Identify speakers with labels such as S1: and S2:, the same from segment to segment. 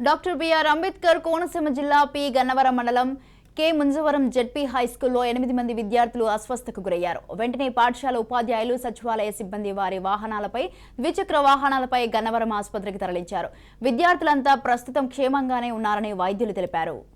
S1: Doctor BR Ambedkar Konaseema జిల్లా P. Gannavaram మండలం K. ముంజవరం ZP high స్కూల్లో ఎనిమిది మంది విద్యార్థులు అస్వస్థకు గురయ్యారు. వెంటనే పాఠశాల ఉపాధ్యాయులు సచివాలయ సిబ్బంది వారి వాహనాలపై ద్విచక్ర వాహనాలపై గన్నవరం ఆసుపత్రికి తరలించారు. విద్యార్థులంతా ప్రస్తుతం క్షేమంగానే ఉన్నారని వైద్యులు తెలిపారు.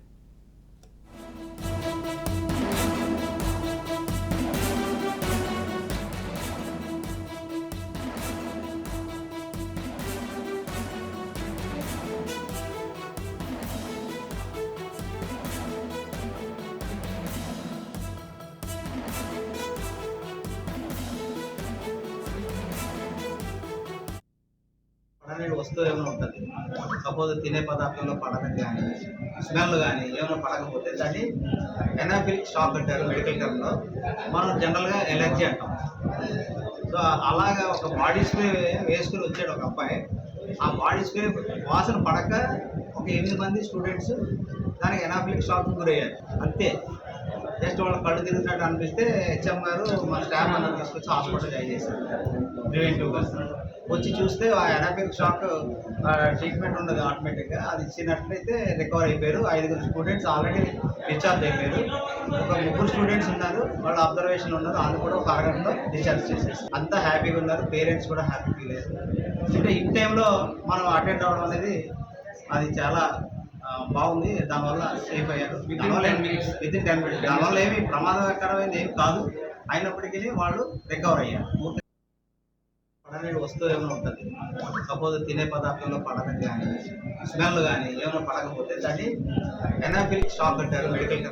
S2: అనేది వస్తువు ఏమైనా ఉంటుంది? సపోజ్ తినే పదార్థంలో పడడం కానీ స్మెల్ కానీ ఏమైనా పడకపోతే దాన్ని ఎనాఫిలిక్ షాక్ అంటారు మెడికల్ టర్మ్లో మనం జనరల్గా ఎలర్జీ అంటాం. సో అలాగా ఒక బాడీ స్ప్రే వేసుకుని వచ్చాడు ఒక అబ్బాయి. ఆ బాడీ స్ప్రే వాసన పడక ఒక ఎనిమిది మంది స్టూడెంట్స్ దానికి ఎనాఫిలిక్ షాక్ గురయ్యారు. అంతే. జస్ట్ వాళ్ళ కళ్ళు తిరుగుతున్నట్టు అనిపిస్తే హెచ్ఎం గారు మా స్టాఫ్ అందరూ తీసుకొచ్చి హాస్పిటల్ జాయిన్ చేశారు. ప్రివెంటివ్గా వచ్చి చూస్తే ఆ ఎనాఫిక్ షాక్ ట్రీట్మెంట్ ఉండదు ఆటోమేటిక్గా అది ఇచ్చినట్లయితే రికవర్ అయిపోయారు. ఐదుగురు స్టూడెంట్స్ ఆల్రెడీ డిశ్చార్జ్ అయిపోయారు. ఒక ముగ్గురు స్టూడెంట్స్ ఉన్నారు. వాళ్ళ అబ్జర్వేషన్ ఉన్నారు. వాళ్ళు కూడా ఒక అరగంటలో డిశ్చార్జ్ చేసేసి అంతా హ్యాపీగా ఉన్నారు. పేరెంట్స్ కూడా హ్యాపీ ఫీల్ అయ్యారు అంటే ఇన్ టైంలో మనం అటెండ్ అవ్వడం అనేది అది చాలా బాగుంది. దానివల్ల సేఫ్ అయ్యారు. దానివల్ల విత్ ఇన్ టెన్ మినిట్స్ దానివల్ల ఏమి ప్రమాదకరమైనది ఏమి కాదు. అయినప్పటికీ వాళ్ళు రికవర్ అయ్యారు. పడనేది వస్తువు ఏమైనా ఉంటుంది? సపోజ్ తినే పదార్థంలో పడడం కానీ స్మెల్ కానీ ఏమైనా పడకపోతే దాన్ని ఎనాఫిలిక్ షాక్ అంటారు మెడికల్